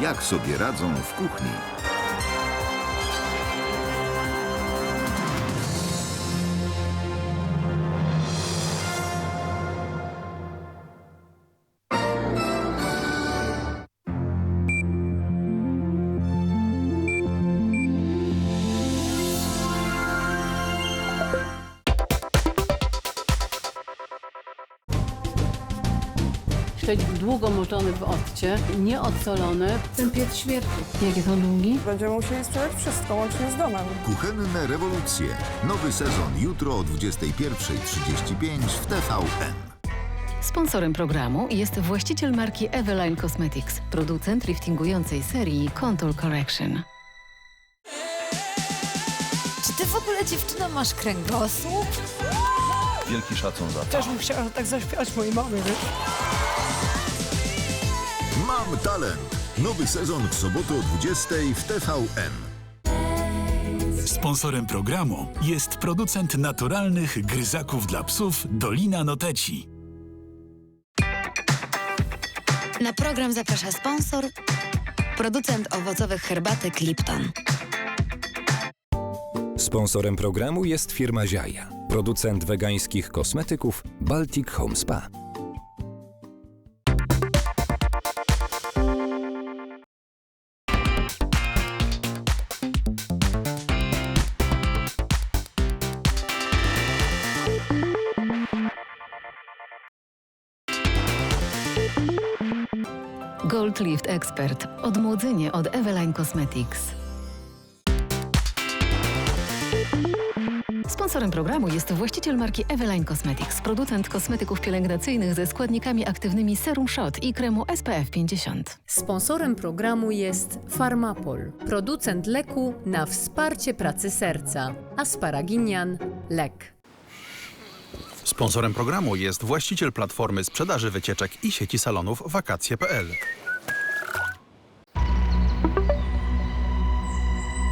Jak sobie radzą w kuchni? Śledź długo moczony w occie, nieodsolony. Ten piec śmierci. Jakie są długi? Będziemy musieli sprzedać wszystko, łącznie z domem. Kuchenne rewolucje. Nowy sezon jutro o 21.35 w TVN. Sponsorem programu jest właściciel marki Eveline Cosmetics, producent liftingującej serii Contour Correction. Czy ty w ogóle dziewczyno masz kręgosłup? Wielki szacun za to. Też bym chciała tak zaśpiewać mojej mamie, wiesz? Mam talent. Nowy sezon w sobotę o 20.00 w TVN. Sponsorem programu jest producent naturalnych gryzaków dla psów Dolina Noteci. Na program zaprasza sponsor, producent owocowych herbatek Lipton. Sponsorem programu jest firma Ziaja, producent wegańskich kosmetyków Baltic Home Spa. Gold Lift Expert. Odmłodzenie od Eveline Cosmetics. Sponsorem programu jest właściciel marki Eveline Cosmetics, producent kosmetyków pielęgnacyjnych ze składnikami aktywnymi Serum Shot i kremu SPF 50. Sponsorem programu jest Farmapol, producent leku na wsparcie pracy serca. Asparaginian lek. Sponsorem programu jest właściciel platformy sprzedaży wycieczek i sieci salonów wakacje.pl.